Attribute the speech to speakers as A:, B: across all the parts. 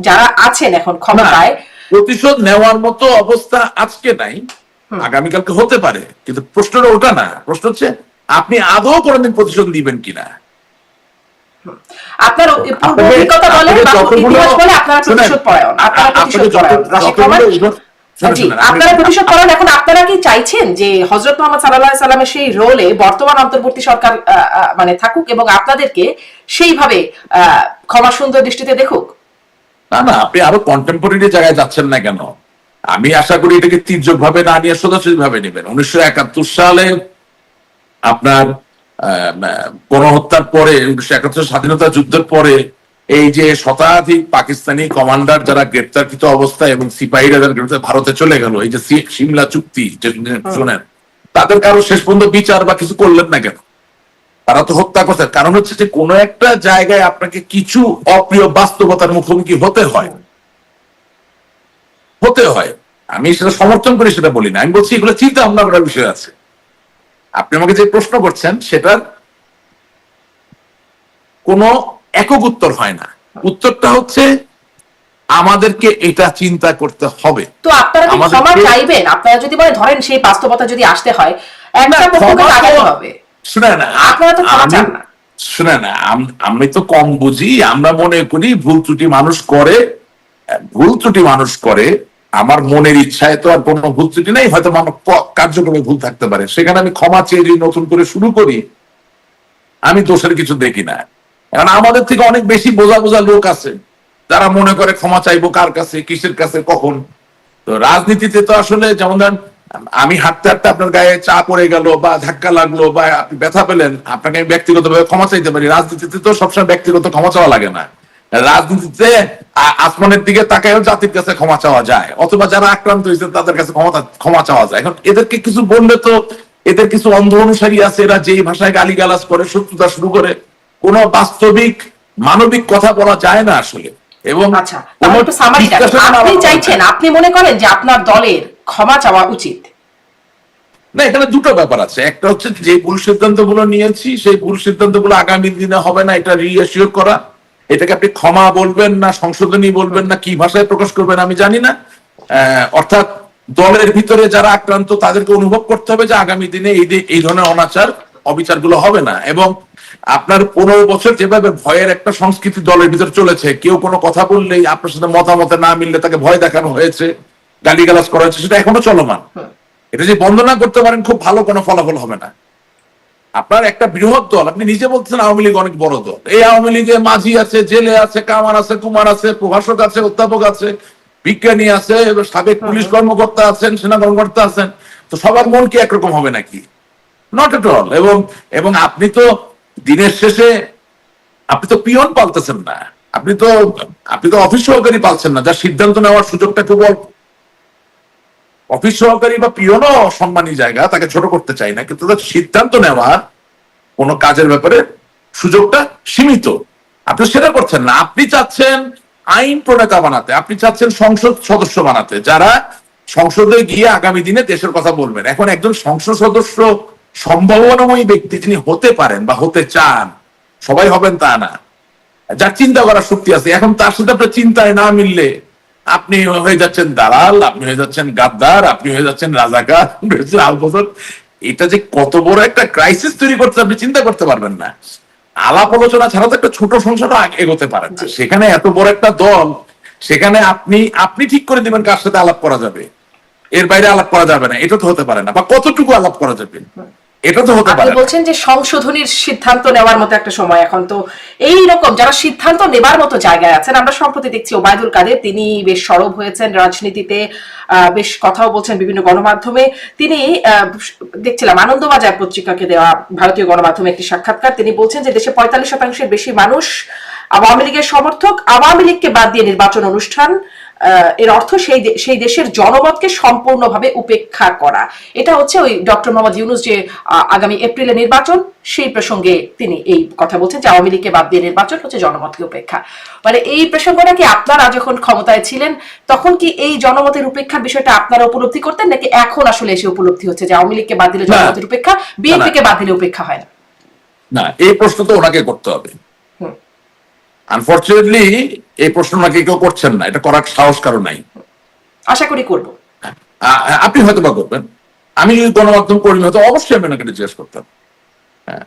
A: যারা আছেন এখন ক্ষমতায়
B: প্রতিশোধ নেওয়ার মতো অবস্থা আজকে নাই। আগামীকালকে হতে পারে কিন্তু প্রশ্নটা ওটা না। প্রশ্ন হচ্ছে আপনি আদৌ কোনোদিন প্রতিশোধ দিবেন কিনা?
A: আপনার অভিজ্ঞতা বলে
B: আপনাকে
A: বা
B: যতগুলো-
A: ইতিহাস বলে আপনারা প্রতিশোধ পরায়ণ আপনারা আপনারা এখন আপনারা কি চাইছেন যে হজরত মোহাম্মদ সাল্লাহ সাল্লামের সেই রোলে বর্তমান অন্তর্বর্তী সরকার মানে থাকুক এবং আপনাদেরকে সেইভাবে আহ, ক্ষমা সুন্দর দৃষ্টিতে দেখুক?
B: না না আপনি আরও কন্টেম্পোরারি জায়গায় যাচ্ছেন না কেন? আমি আশা করি এটাকে তীর্যক ভাবে না নিয়ে সোজাসুজি ভাবে নেবেন। উনিশশো একাত্তর সালে আপনার গণহত্যার পরে উনিশশো একাত্তর স্বাধীনতা যুদ্ধের পরে এই যে শতাধিক পাকিস্তানি কমান্ডার যারা গ্রেপ্তারকৃত অবস্থায় এবং সিপাহীরা যারা গ্রেপ্তার ভারতে চলে গেল এই যে সিমলা চুক্তি যে শোনেন তাদের কারও শেষ পর্যন্ত বিচার বা কিছু করলেন না কেন? তারা তো হত্যা করছে। কারণ হচ্ছে যে কোনো একটা জায়গায় আপনাকে কিছু অপ্রিয় বাস্তবতার মুখোমুখি হতে হয়। হতে হয়। আমি সেটা সমর্থন করি সেটা বলি না। আমি বলছি এগুলো চিন্তা ভাবনা করার বিষয় আছে। আপনি আমাকে যে প্রশ্ন করছেন সেটার কোনো একক উত্তর হয় না। উত্তরটা হচ্ছে আমাদেরকে এটা চিন্তা করতে হবে।
A: তো আপনারা ক্ষমা চাইবেন? আপনারা যদি বলে ধরেন সেই বাস্তবতা যদি আসতে হয় একটা পক্ষকে লাগাতে আপনারা তো ক্ষমা
B: আমি-
A: চান না।
B: শুনেন আম- আমি তো কম বুঝি আমরা মনে করি ভুল ত্রুটি মানুষ করে ভুল ত্রুটি মানুষ করে আমার মনের ইচ্ছায় তো আর কোনো ভুল ত্রুটি নেই হয়তো প- কার্যক্রমে ভুল থাকতে পারে। সেখানে আমি ক্ষমা চেয়ে যদি নতুন করে শুরু করি। আমি দোষের কিছু দেখি না। কারণ আমাদের থেকে অনেক বেশি বোঝা বোঝা লোক আছে যারা মনে করে ক্ষমা চাইব কার কাছে কিসের কাছে কখন। তো রাজনীতিতে তো আসলে যেমন ধরেন আমি হাঁটতে হাঁটতে আপনার গায়ে চা পড়ে গেল বা ধাক্কা লাগল বা আপনি ব্যথা পেলেন আপনাকে আমি ব্যক্তিগতভাবে ক্ষমা চাইতে পারি। রাজনীতিতে তো সবসময় ব্যক্তিগত ক্ষমা চাওয়া লাগে না। রাজনীতিতে আসমানের দিকে তাকায়ও জাতির কাছে ক্ষমা চাওয়া যায়। অথবা যারা আক্রান্ত হয়েছে তাদের কাছে ক্ষমতা ক্ষমা চাওয়া যায়। এখন এদেরকে কিছু বললে তো এদের কিছু অন্ধ অনুসারী আছে এরা যেই ভাষায় গালি গালিগালাজ করে শত্রুতা শুরু করে। কোনো বাস্তবিক মানবিক কথা বলা যায় না আসলে। এবং
A: আচ্ছা আপনি চাইছেন আপনি মনে করেন যে আপনার দলের ক্ষমা চাওয়া উচিত।
B: না, এখানে দুটো ব্যাপার আছে। একটা হচ্ছে যে ভুল সিদ্ধান্তগুলো নিয়েছি, সেই ভুল সিদ্ধান্তগুলো আগামী দিনে হবে না, এটা রিএসিওর করা। এটাকে আপনি ক্ষমা বলবেন না, সংশোধনী বলবেন না, কি ভাষায় প্রকাশ করবেন আমি জানি না। অর্থাৎ দলের ভিতরে যারা আক্রান্ত, তাদেরকে অনুভব করতে হবে যে আগামী দিনে এই এই ধরনের অনাচার অবিচারগুলো হবে না। এবং আপনার পনেরো বছর যেভাবে ভয়ের একটা সংস্কৃতি দলের ভিতরে চলেছে, কেউ কোনো কথা বললেই আপনার সাথে মতামতে না মিললে তাকে ভয় দেখানো হয়েছে। গালিগালাজ করা হয়েছে সেটা এখনও চলমান। এটা যে বন্ধ না করতে পারেন খুব ভালো কোনো ফলাফল হবে না। আপনার একটা বৃহৎ দল আপনি নিজে বলছেন আওয়ামী লীগ অনেক বড় দল। এই আওয়ামী লীগে মাঝি আছে জেলে আছে কামার আছে কুমার আছে প্রভাষক আছে অধ্যাপক আছে বিজ্ঞানী আছে সাবেক পুলিশ কর্মকর্তা আছেন সেনা কর্মকর্তা আছেন তো সবার মন কি একরকম হবে নাকি? নট এট অল এবং এবং আপনি তো দিনের শেষে আপনি তো পিয়ন পালতেছেন না। আপনি তো আপনি তো অফিস সহকারী পালছেন না যার সিদ্ধান্ত নেওয়ার সুযোগটা খুব অল্প অফিস সহকারী বা পিয়নও সম্মানী জায়গা, তাকে ছোট করতে চাই না, কিন্তু তার সিদ্ধান্ত নেওয়ার কোন কাজের ব্যাপারে সুযোগটা সীমিত। আপনি সেটা করছেন না। আপনি চাচ্ছেন আইন প্রণেতা বানাতে, আপনি চাচ্ছেন সংসদ সদস্য বানাতে। যারা সংসদে গিয়ে আগামী দিনে দেশের কথা বলবেন, এখন একজন সংসদ সদস্য সম্ভাবনাময়ী ব্যক্তি যিনি হতে পারেন বা হতে চান, সবাই হবেন তা না। যার চিন্তা করার শক্তি আছে। এখন তার সাথে আপনার চিন্তায় না মিললে আপনি হয়ে যাচ্ছেন দালাল আপনি হয়ে যাচ্ছেন গাদ্দার আপনি হয়ে যাচ্ছেন রাজাকার আলবদর এটা যে কত বড় একটা ক্রাইসিস তৈরি করতে আপনি চিন্তা করতে পারবেন না। আলাপ আলোচনা ছাড়া তো একটা ছোট সংসারও এগোতে পারেন না। সেখানে এত বড় একটা দল সেখানে আপনি আপনি ঠিক করে দিবেন কার সাথে আলাপ করা যাবে। এর বাইরে আলাপ করা যাবে না এটা তো হতে পারে না বা কতটুকু আলাপ করা যাবে। এটা তো হতে পারে
A: বলছেন যে সংশোধনীর সিদ্ধান্ত নেওয়ার মতো একটা সময়। এখন তো এই রকম যারা সিদ্ধান্ত নেবার মতো জায়গায় আছেন আমরা সম্প্রতি দেখছি ওবায়দুল কাদের তিনি বেশ সরব হয়েছেন রাজনীতিতে বেশ কথাও বলছেন বিভিন্ন গণমাধ্যমে। তিনি দেখছিলাম আনন্দবাজার পত্রিকাকে দেওয়া ভারতীয় গণমাধ্যমে একটি সাক্ষাৎকার। তিনি বলছেন যে দেশে পঁয়তাল্লিশ শতাংশের বেশি মানুষ আওয়ামী লীগের সমর্থক আওয়ামী লীগকে বাদ দিয়ে নির্বাচন অনুষ্ঠান এর অর্থ সেই সেই দেশের জনমতকে সম্পূর্ণভাবে উপেক্ষা করা। এটা হচ্ছে ওই ডক্টর মোহাম্মদ ইউনুস যে আগামী এপ্রিলে নির্বাচন সেই প্রসঙ্গে তিনি এই কথা বলছেন যে আওয়ামী লীগকে বাদ দিয়ে নির্বাচন হচ্ছে জনমতকে উপেক্ষা। মানে এই প্রসঙ্গটা কি আপনারা যখন ক্ষমতায় ছিলেন তখন কি এই জনমতের উপেক্ষার বিষয়টা আপনারা উপলব্ধি করতেন নাকি এখন আসলে এসে উপলব্ধি হচ্ছে যে আওয়ামী লীগকে বাদ দিলে জনমতের উপেক্ষা বিএনপি কে বাদ দিলে উপেক্ষা হয় না?
B: না এই প্রশ্ন তো ওনাকে করতে হবে। আনফর্চুনেটলি এই প্রশ্ন নাকি কেউ করছেন না। এটা করার সাহস কারও নাই।
A: আশা করি করব।
B: আপনি হয়তো বা করবেন। আমি যদি গণমাধ্যম কর্মী হতো অবশ্যই আমি ওনাকে জিজ্ঞেস করতাম।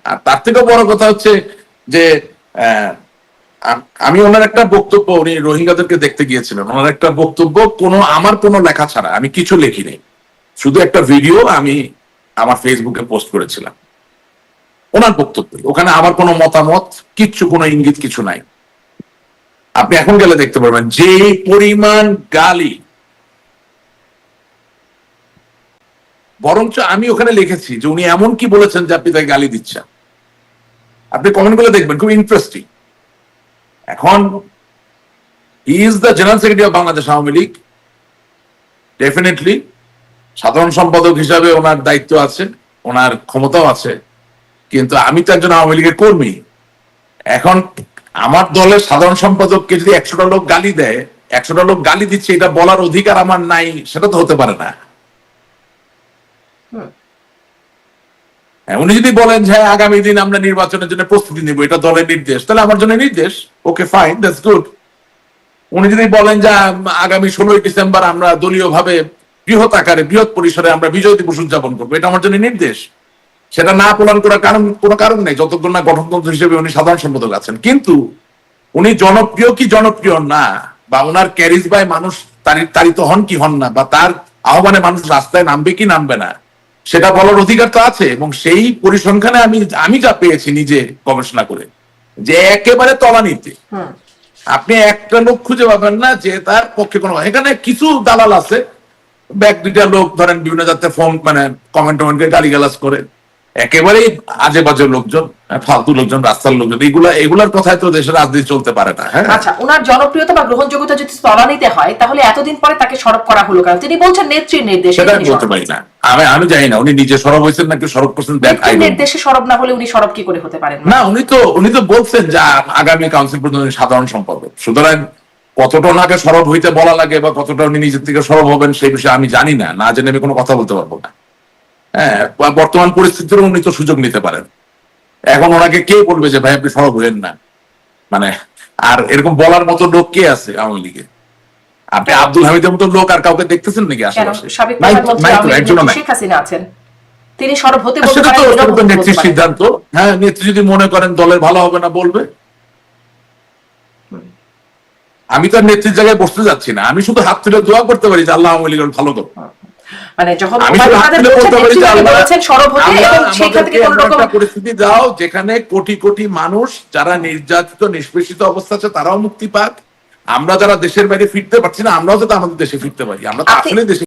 B: আর তার থেকেও বড় কথা হচ্ছে যে আমি ওনার একটা বক্তব্য উনি রোহিঙ্গাদেরকে দেখতে গিয়েছিলেন। ওনার একটা বক্তব্য কোনো আমার কোনো লেখা ছাড়া আমি কিছু লিখিনি শুধু একটা ভিডিও আমি আমার ফেসবুকে পোস্ট করেছিলাম। ওনার বক্তব্য ওখানে আমার কোনো মতামত কিচ্ছু কোনো ইঙ্গিত কিছু নাই। আপনি এখন গেলে দেখতে পারবেন যে পরিমাণ গালি, বরঞ্চ আমি ওখানে লিখেছি যে উনি এমন কি বলেছেন যে আপনি তাকে গালি দিচ্ছেন। আপনি কমেন্টগুলো দেখবেন, খুব ইন্টারেস্টিং এখন is the general secretary of Bangladesh Awami League definitely সাধারণ সম্পাদক হিসাবে ওনার দায়িত্ব আছে, ওনার ক্ষমতাও আছে। কিন্তু আমি তো একজন আওয়ামী লীগের কর্মী। এখন আমার দলের সাধারণ সম্পাদককে যদি একশোটা লোক গালি দেয় একশোটা লোক গালি দিচ্ছে এটা বলার অধিকার আমার নাই সেটা তো হতে পারে না। হ্যাঁ, উনি যদি বলেন যে হ্যাঁ, আগামী দিন আমরা নির্বাচনের জন্য প্রস্তুতি নিব এটা দলের নির্দেশ তাহলে আমার জন্য নির্দেশ। Okay fine that's good. উনি যদি বলেন যে আগামী ষোলোই ডিসেম্বর আমরা দলীয় ভাবে বৃহৎ আকারে বৃহৎ পরিসরে আমরা বিজয় দিবস উদযাপন করব এটা আমার জন্য নির্দেশ। সেটা না প্রদান করার কারণ কোনো কারণ নেই। যতক্ষণ না গঠনতন্ত্র হিসেবে উনি সাধারণ সম্পাদক আছেন। কিন্তু উনি জনপ্রিয় কি জনপ্রিয় না বা ওনার ক্যারিজ বাই মানুষ তারি- তাড়িত হন কি হন না বা তার আহ্বানে মানুষ রাস্তায় নামবে কি নামবে না সেটা বলার অধিকার তো আছে। এবং সেই পরিসংখ্যানে আমি আমি যা পেয়েছি নিজে গবেষণা করে যে একেবারে তলানিতে। আপনি একটা লোক খুঁজে পাবেন না যে তার পক্ষে কোনো এখানে কিছু দালাল আছে। ব্যাগ দুইটা লোক ধরেন বিভিন্ন জাতের ফোন মানে কমেন্ট টমেন্ট করে গালিগালাজ করে। একেবারেই আজে বাজে লোকজন ফালতু লোকজন রাস্তার লোকজন এগুলা এগুলার কথায় তো দেশের রাজনীতি চলতে পারে না হ্যাঁ?
A: আচ্ছা ওনার জনপ্রিয়তা বা গ্রহণযোগ্যতা যদি তলানিতে হয় তাহলে এতদিন পরে তাকে সরব করা হলো কারণ তিনি বলছেন নেত্রীর নির্দেশে
B: সেটা বলতে পারি না। আমি আমি জানি না উনি নিজে সরব হয়েছেন নাকি সরব করছেন দ্যাট আই
A: নির্দেশে সরব না হলে উনি সরব কি করে হতে পারেন?
B: না উনি তো উনি তো বলছেন যে আগামী কাউন্সিল পর্যন্ত সাধারণ সম্পাদক। সুতরাং কতটা ওনাকে সরব হইতে বলা লাগে বা কতটা উনি নিজের থেকে সরব হবেন সেই বিষয়ে আমি জানি না। না জেনে আমি কোনো কথা বলতে পারব না। হ্যাঁ বর্তমান পরিস্থিতির উনি তো সুযোগ নিতে পারেন। এখন ওনাকে কে বলবে যে ভাই আপনি সরব হইলেন না? মানে আর এরকম বলার মতো লোক কে আছে আওয়ামী লীগে? আপনি আব্দুল হামিদের মতো লোক আর কাউকে দেখতেছেন নাকি আশেপাশে?
A: শেখ হাসিনা আছেন। তিনি সরব হতে
B: সেটা তো নেত্রীর সিদ্ধান্ত। হ্যাঁ নেত্রী যদি মনে করেন দলের ভালো হবে না বলবে। আমি তো নেত্রীর জায়গায় বসতে যাচ্ছি না। আমি শুধু হাত তুলে দোয়া করতে পারি যে আল্লাহ আওয়ামী লীগের ভালো করুন
A: মানে যখন
B: পরিস্থিতি দাও যেখানে কোটি কোটি মানুষ যারা নির্যাতিত নিষ্পেষিত অবস্থা আছে তারাও মুক্তি পাক। আমরা যারা দেশের বাইরে ফিরতে পারছি না আমরাও যাতে আমাদের দেশে ফিরতে পারি। আমরা তো আসলে দেশে